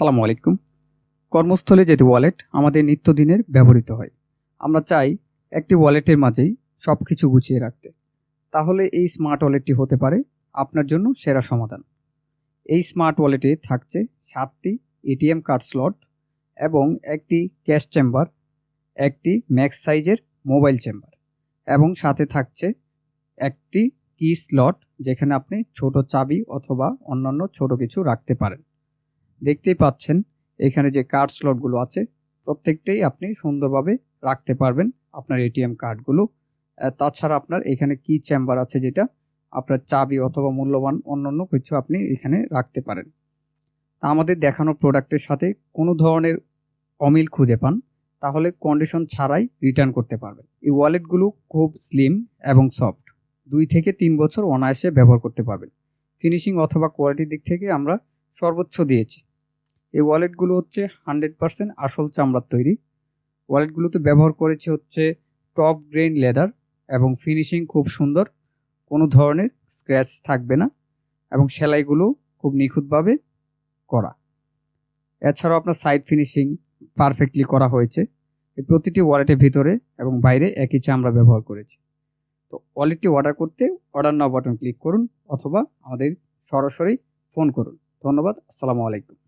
আসসালামু আলাইকুম। কর্মস্থলে যেটি ওয়ালেট আমাদের নিত্যদিনের ব্যবহৃত হয়। আমরা চাই একটি ওয়ালেটের মাঝেই সব কিছু গুছিয়ে রাখতে। তাহলে এই স্মার্ট ওয়ালেটটি হতে পারে আপনার জন্য সেরা সমাধান। এই স্মার্ট ওয়ালেটে থাকছে সাতটি এটিএম কার্ড স্লট এবং একটি ক্যাশ চেম্বার, একটি ম্যাক্স সাইজের মোবাইল চেম্বার এবং সাথে থাকছে একটি কি স্লট যেখানে আপনি ছোট চাবি অথবা অন্যান্য ছোট কিছু রাখতে পারেন। দেখতেই পাচ্ছেন, এখানে যে কার্ড স্লটগুলো আছে, প্রত্যেকটাই আপনি সুন্দরভাবে রাখতে পারবেন আপনার এটিএম কার্ডগুলো তাছাড়া আপনার এখানে কি চেম্বার আছে যেটা, আপনার চাবি অথবা মূল্যবান অন্যান্য কিছু আপনি এখানে রাখতে পারেন। তা আমাদের দেখানো প্রোডাক্টের সাথে কোনো ধরনের অমিল খুঁজে পান, তাহলে কন্ডিশন ছাড়াই রিটার্ন করতে পারবেন। এই ওয়ালেটগুলো খুব স্লিম এবং সফট দুই থেকে তিন বছর অনায়াসে ব্যবহার করতে পারবেন। ফিনিশিং অথবা কোয়ালিটির দিক থেকে আমরা সর্বোচ্চ দিয়েছি। এই ওয়ালেটগুলো হচ্ছে হান্ড্রেড পার্সেন্ট আসল চামড়ার তৈরি। ওয়ালেটগুলোতে ব্যবহার করেছি হচ্ছে টপ গ্রেন লেদার এবং ফিনিশিং খুব সুন্দর। কোনো ধরনের স্ক্র্যাচ থাকবে না এবং সেলাইগুলো খুব নিখুঁতভাবে করা। এছাড়াও আপনার সাইড ফিনিশিং পারফেক্টলি করা হয়েছে। এই প্রতিটি ওয়ালেটের ভিতরে এবং বাইরে একই চামড়া ব্যবহার করেছি। তো ওয়ালেটটি অর্ডার করতে অর্ডার নাও বাটন ক্লিক করুন অথবা আমাদের সরাসরি ফোন করুন। ধন্যবাদ, আসসালামু আলাইকুম।